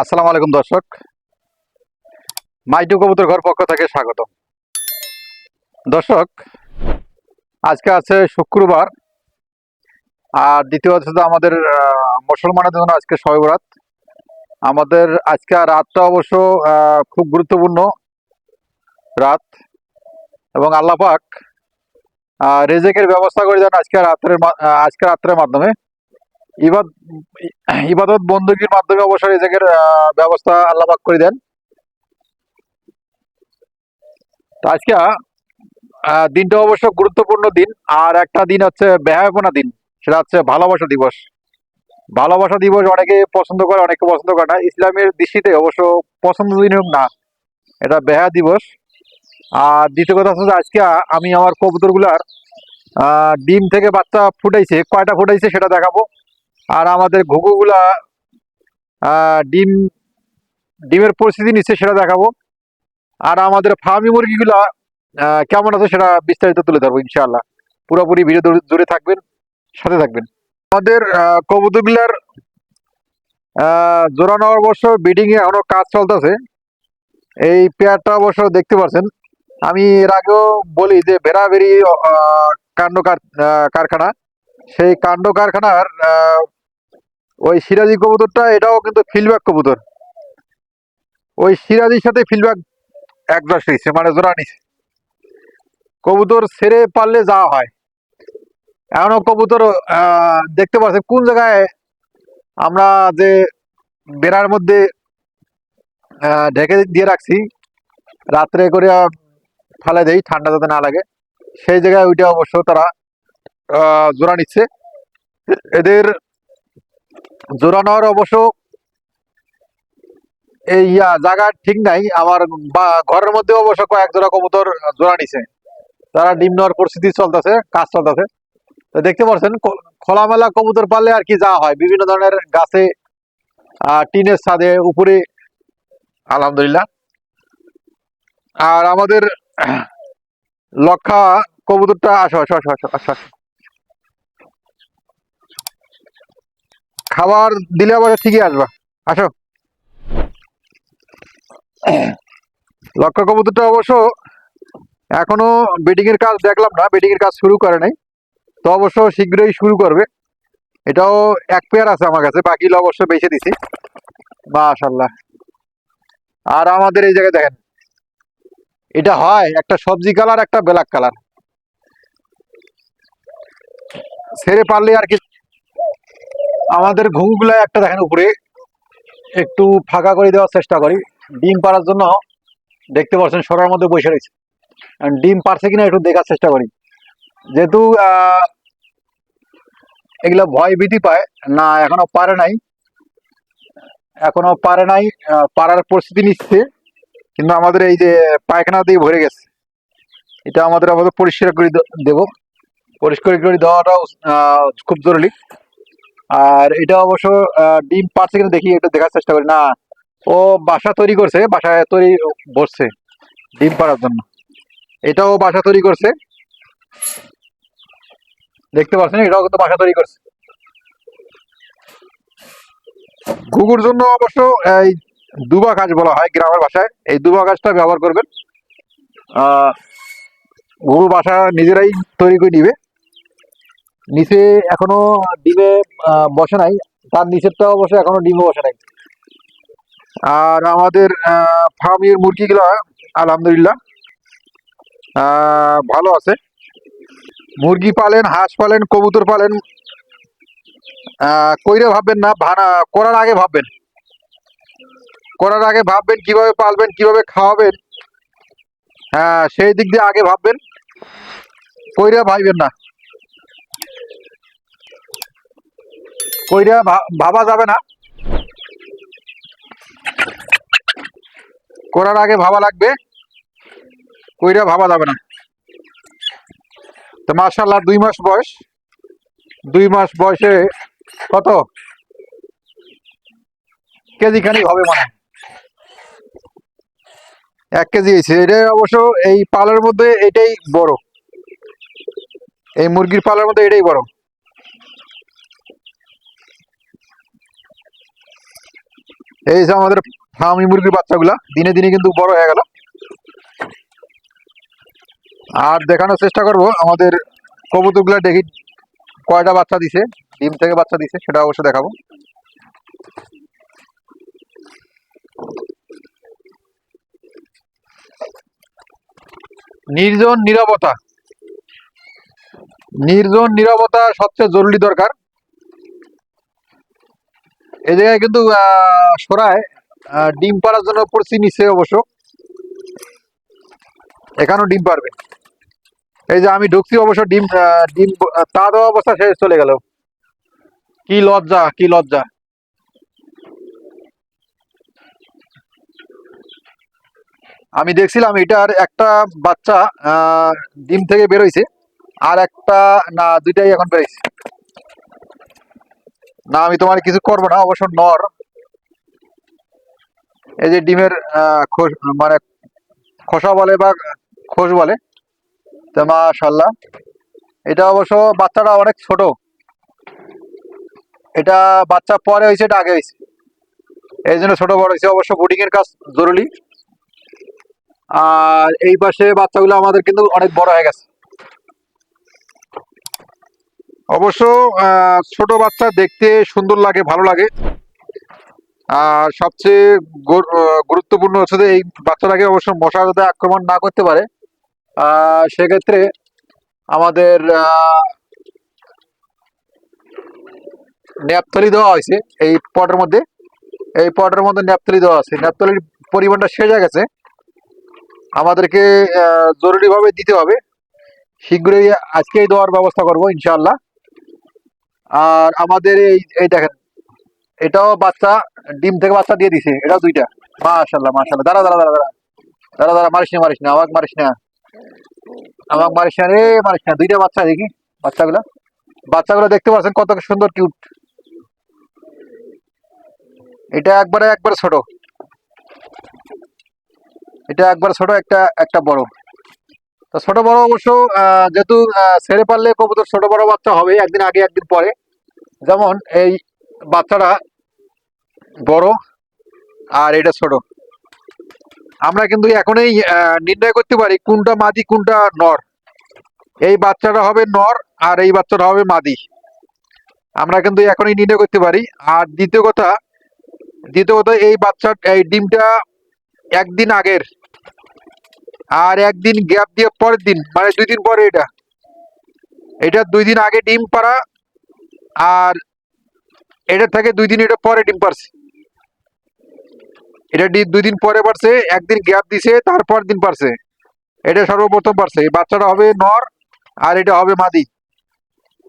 আসসালামু আলাইকুম দর্শক। মাইটু কবুতর ঘর পক্ষ থেকে স্বাগত দর্শক আজকে আছে শুক্রবার আর দ্বিতীয় হচ্ছে আমাদের মুসলমানের জন্য আজকে শবে বরাত আমাদের আজকে রাতটা অবশ্য খুব গুরুত্বপূর্ণ রাত। এবং আল্লাহ পাক আহ, রেজেকের ব্যবস্থা করে দেন আজকে রাত্রের আজকে রাত্রের মাধ্যমে। ইবাদ ইবাদত বন্দুকির মাধ্যমে অবশ্যই রেজেকের ব্যবস্থা আল্লাহ পাক করে দেন। তো আজকে দিনটা অবশ্য গুরুত্বপূর্ণ দিন, আর একটা দিন হচ্ছে বেহায়াপনা দিন। সেটা হচ্ছে ভালোবাসা দিবস। ভালোবাসা দিবস অনেকে পছন্দ করে, অনেকে পছন্দ করে না। ইসলামের দৃষ্টিতে অবশ্য পছন্দনীয় না, এটা বেহা দিবস। আর দ্বিতীয় কথা হচ্ছে আজকে আমি আমার কবুতরগুলার ডিম থেকে বাচ্চা ফুটাইছে, কয়টা ফুটাইছে সেটা দেখাবো। আর আমাদের ঘুঘুগুলা ডিম, ডিমের পরিস্থিতি নিচ্ছে সেটা দেখাবো। আর আমাদের ফার্মি মুরগিগুলা কেমন আছে সেটা বিস্তারিত তুলে ধরবো ইনশাআল্লাহ। পুরোপুরি ভিডিও জুড়ে- থাকবেন, সাথে থাকবেন। আমাদের কবুতরগুলার জোড়া নেওয়ার অবশ্য বিডিং এ এখনও কাজ চলতেছে। এই পেয়ারটা অবশ্য দেখতে পাচ্ছেন আমি এর আগেও বলি যে ভেড়াভেড়ি কাণ্ড কারখানা। সেই কাণ্ড কারখানার ওই সিরাজি কবুতরটা, এটাও কিন্তু ফিল্ডব্যাক কবুতর। ওই সিরাজির সাথে ফিল্ডব্যাক একজোড়া নিচ্ছে মানে জোড়া নিচ্ছে কবুতর ছেড়ে পারলে যাওয়া হয়। এখনও কবুতর দেখতে পাচ্ছেন কোন জায়গায় আমরা যে বেড়ার মধ্যে ঢেকে দিয়ে রাখছি, রাত্রে করে ফেলে দেই, ঠান্ডা যাতে না লাগে। সেই জায়গায় ওইটা অবশ্য তারা জোড়া নিচ্ছে। এদের জোড়া নেওয়ার অবশ্য এই ইয়া জায়গা ঠিক নাই। আমার বা ঘরের মধ্যে অবশ্য কয়েক জোড়া কবুতর জোড়া নিছে। তারা ডিম নেওয়ার পরিস্থিতি চলতেছে, কাজ চলতেছে। তো দেখতে পাচ্ছেন খোলামেলা কবুতর পাললে আর কি যাওয়া হয়। বিভিন্ন ধরনের গাছে টিনের ছাদে, উপরে। আলহামদুলিল্লাহ। আর আমাদের লক্ষা কবুতরটা আসো আসো আসো আসো আসো। খাবার দিলে আবার ঠিকই আসবা। আসো। লক্ষা কবুতরটা অবশ্য এখনও বেডিং এর কাজ দেখলাম না বেডিং এর কাজ শুরু করে নাই। তো অবশ্য শীঘ্রই শুরু করবে। এটাও এক পেয়ার আছে আমার কাছে বাকিগুলো অবশ্য বেছে দিছি। মাশাল্লাহ আর আমাদের এই জায়গায় দেখেন, এটা হয় একটা সবজি কালার, একটা ব্ল্যাক কালার। ছেড়ে পারলে আর কি আমাদের ঘুঘুগুলা একটা দেখেন উপরে। একটু ফাঁকা করে দেওয়ার চেষ্টা করি। ডিম পাড়ার জন্য দেখতে পাচ্ছেন সরার মধ্যে বসে রয়েছে। ডিম পারছে কিনা একটু দেখার চেষ্টা করি। যেহেতু এগুলো ভয় ভীতি পায়, না, এখনও পারে নাই। এখনও পারে নাই পারার পরিস্থিতি নিচ্ছে, কিন্তু আমাদের এই যে পায়খানা দিয়ে ভরে গেছে, এটা আমাদের আমাদের পরিষ্কার করে দেবো। পরিষ্কার করে দেওয়াটাও খুব জরুরি। আর এটা অবশ্য ডিম পারছে কিনা দেখি একটু দেখার চেষ্টা করি। না ও বাসা তৈরি করছে বাসায় তৈরি বসছে ডিম পাড়ার জন্য। এটাও বাসা তৈরি করছে। দেখতে পাচ্ছেন এটাও কিন্তু বাসা তৈরি করছে। ঘুঘুর জন্য অবশ্য এই দুবা গাছ বলা হয় গ্রামের ভাষায়। এই দুবা গাছটা ব্যবহার করবেন। আহ, ঘুঘু বাসা নিজেরাই তৈরি করে নিবে। নিচে এখনও ডিমে বসে নাই। তার নিচেরটা অবশ্য এখনও ডিমে বসে নাই। আর আমাদের ফার্মের মুরগিগুলো, আলহামদুলিল্লাহ ভালো আছে। মুরগি পালেন, হাঁস পালেন, কবুতর পালেন। কইরে ভাববেন না, ভানা, করার আগে ভাববেন। করার আগে ভাববেন, কীভাবে পালবেন, কীভাবে খাওয়াবেন। হ্যাঁ সেই দিক দিয়ে আগে ভাববেন। কইরা ভাইবেন না। কইরা ভাবা যাবে না। করার আগে ভাবা লাগবে, কইরা ভাবা যাবে না। তো মার্শাল্লাহ দুই মাস বয়স। দুই মাস বয়সে কত? কেজি খানিক হবে মানে এক কেজি হয়েছে। এটা অবশ্য এই পালের মধ্যে এটাই বড়। এই মুরগির পালের মধ্যে এটাই বড়। এই যে আমাদের ফার্মি মুরগির বাচ্চাগুলা, দিনে দিনে কিন্তু বড় হয়ে গেল। আর দেখানোর চেষ্টা করব, আমাদের কবুতরগুলা দেখি কয়টা বাচ্চা দিছে, ডিম থেকে বাচ্চা দিছে, সেটা অবশ্য দেখাবো। নির্জন নিরবতা। নির্জন নিরবতা সবচেয়ে জরুরি দরকার। এই জায়গায় কিন্তু সরায় ডিম পাড়ার জন্য পরিস্থিতি নিচ্ছে অবশ্য। এখানেও ডিম পারবে এই যে আমি ঢুকছি অবশ্য ডিম ডিম তা দেওয়া অবস্থা শেষ চলে গেল। কি লজ্জা কি লজ্জা। আমি দেখছিলাম এটার একটা বাচ্চা ডিম থেকে বেরোইছে আর একটা, না, দুইটাই এখন বেরোইছে না, আমি তোমার কিছু করব না, অবশ্য নর। এই যে ডিমের মানে খোসা বলে বা খোস বলে, তো মাশাল্লাহ এটা অবশ্য বাচ্চাটা অনেক ছোট। এটা বাচ্চা পরে হয়েছে, এটা আগে হয়েছে। এই জন্য ছোট বড় হয়েছে, অবশ্য এর কাজ জরুরি। আর এই পাশে বাচ্চাগুলো আমাদের কিন্তু অনেক বড় হয়ে গেছে। অবশ্য ছোট বাচ্চা দেখতে সুন্দর লাগে, ভালো লাগে। আর সবচেয়ে গুরুত্বপূর্ণ হচ্ছে যে, এই বাচ্চাটাকে অবশ্য মশা যাতে আক্রমণ না করতে পারে। সেক্ষেত্রে আমাদের ন্যাপথলি দেওয়া হয়েছে এই পটের মধ্যে। এই পটের মধ্যে ন্যাপথলি দেওয়া আছে। ন্যাপথলির পরিমাণটা শেষ হয়ে গেছে। আমাদেরকে জরুরিভাবে দিতে হবে। শীঘ্রই আজকেই দেওয়ার ব্যবস্থা করব, ইনশাআল্লাহ। আর আমাদের এই এই দেখেন, এটাও বাচ্চা, ডিম থেকে বাচ্চা দিয়ে দিছে, এটাও দুইটা। মাশাল্লাহ মাশাল্লাহ দাঁড়া দাঁড়া দাঁড়া দাঁড়া। দাঁড়া দাঁড়া, মারিস না মারিস না, আমাকে মারিস না। আমাকে মারিস না রে, মারিস না। দুইটা বাচ্চা দেখি, বাচ্চাগুলো। বাচ্চাগুলো দেখতে পাচ্ছেন কত সুন্দর কিউট। এটা একবারে একবারে ছোট। এটা একবার ছোট, একটা একটা বড়। ছোট বড় অবশ্য যেহেতু ছেড়ে পারলে কবুতর ছোট বড় বাচ্চা হবে একদিন আগে, একদিন পরে। যেমন এই বাচ্চাটা বড় আর এটা ছোট। আমরা কিন্তু এখনই নির্ণয় করতে পারি কোনটা মাদি, কোনটা নর। এই বাচ্চাটা হবে নর আর এই বাচ্চাটা হবে মাদি। আমরা কিন্তু এখনই নির্ণয় করতে পারি। আর দ্বিতীয় কথা দ্বিতীয় কথা, এই বাচ্চা, এই ডিমটা একদিন আগের আর একদিন গ্যাপ দিয়ে পরের দিন মানে দুই দিন পরে এটা। এটা দুই দিন আগে ডিম পাড়া, আর এটা থেকে দুই দিন এটা পরে ডিম পারছে এটা ডি- দুই দিন পরে পারছে একদিন গ্যাপ দিছে, তারপর দিন পারছে এটা সর্বপ্রথম পারছে এই বাচ্চাটা হবে নর, আর এটা হবে মাদি।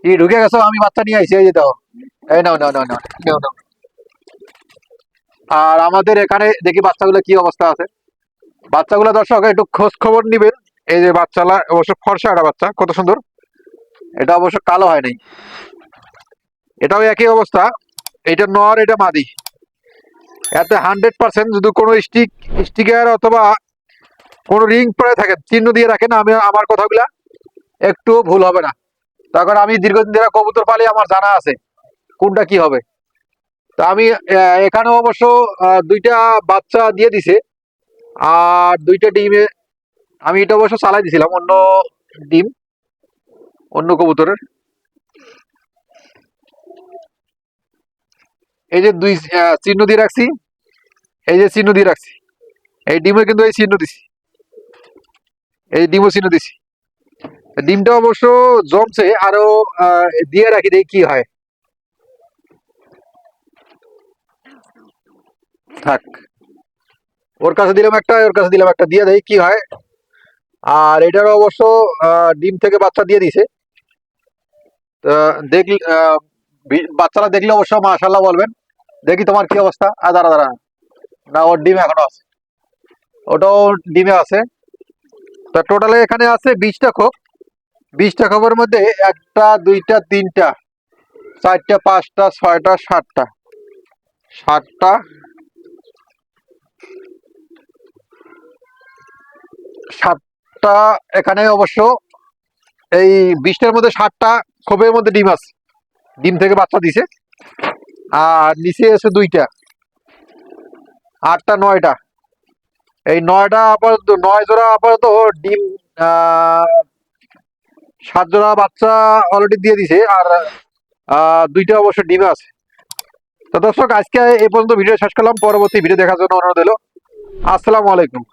এই ঢুকে গেছো, আমি বাচ্চা নিয়ে আইছি, এই যে দাও এই নাও নাও নাও নাও নাও। আর আমাদের এখানে দেখি বাচ্চাগুলো কি অবস্থা আছে। বাচ্চাগুলো দর্শক একটু খোঁজ খবর নিবেন। এই যে বাচ্চালা অবশ্য ফর্সা একটা বাচ্চা কত সুন্দর। এটা অবশ্য কালো হয় নাই এটাও একই অবস্থা। এটা নর এটা মাদি। এতে হান্ড্রেড পার্সেন্ট যদি কোনো স্টিক স্টিকার অথবা কোনো রিং পরে থাকে চিহ্ন দিয়ে রাখেন আমি আমার কথাগুলা একটু ভুল হবে না। তখন আমি দীর্ঘদিন ধরে কবুতর পালি আমার জানা আছে কোনটা কি হবে। তা আমি আহ, এখানে অবশ্য দুইটা বাচ্চা দিয়ে দিছে। আর দুইটা ডিমে আমি এটা অবশ্য চালাই দিছিলাম, অন্য ডিম, অন্য কবুতরের। এই যে দুই চিহ্ন দিয়ে রাখছি, এই যে চিহ্ন দিয়ে রাখছি। এই ডিমে কিন্তু এই চিহ্ন দিছি। এই ডিমও চিহ্ন দিছি। ডিমটা অবশ্য জমছে, আরও দিয়ে রাখি, দেখি কি হয়। থাক। ওর কাছে দিলাম একটা, ওর কাছে দিলাম একটা, দিয়ে দেয় কি হয়। আর এটার অবশ্য ডিম থেকে বাচ্চা দিয়ে দিছে দেখলি বাচ্চারা দেখলে অবশ্য মাশাল্লাহ বলবেন। দেখি তোমার কি অবস্থা। আর দাঁড়া দাঁড়া। না, ওর ডিম এখনও আছে। ওটাও ডিমে আছে। তা টোটালে এখানে আছে বিশটা খোপ বিশটা খোপের মধ্যে একটা, দুইটা, তিনটা, চারটা, পাঁচটা, ছয়টা, সাতটা। সাতটা সাতটা এখানে অবশ্য এই বিশটার মধ্যে সাতটা খোপের মধ্যে ডিম আছে। ডিম থেকে বাচ্চা দিছে। আর নিচে আছে দুইটা। আটটা, নয়টা। এই নয়টা আপাতত, নয় জোড়া আপাতত ডিম সাত জোড়া বাচ্চা অলরেডি দিয়ে দিছে। আর দুইটা অবশ্য ডিমে আছে। তো দর্শক, আজকে এই পর্যন্ত ভিডিও শেষ করলাম। পরবর্তী ভিডিও দেখার জন্য অনুরোধ হলো আসসালামু আলাইকুম।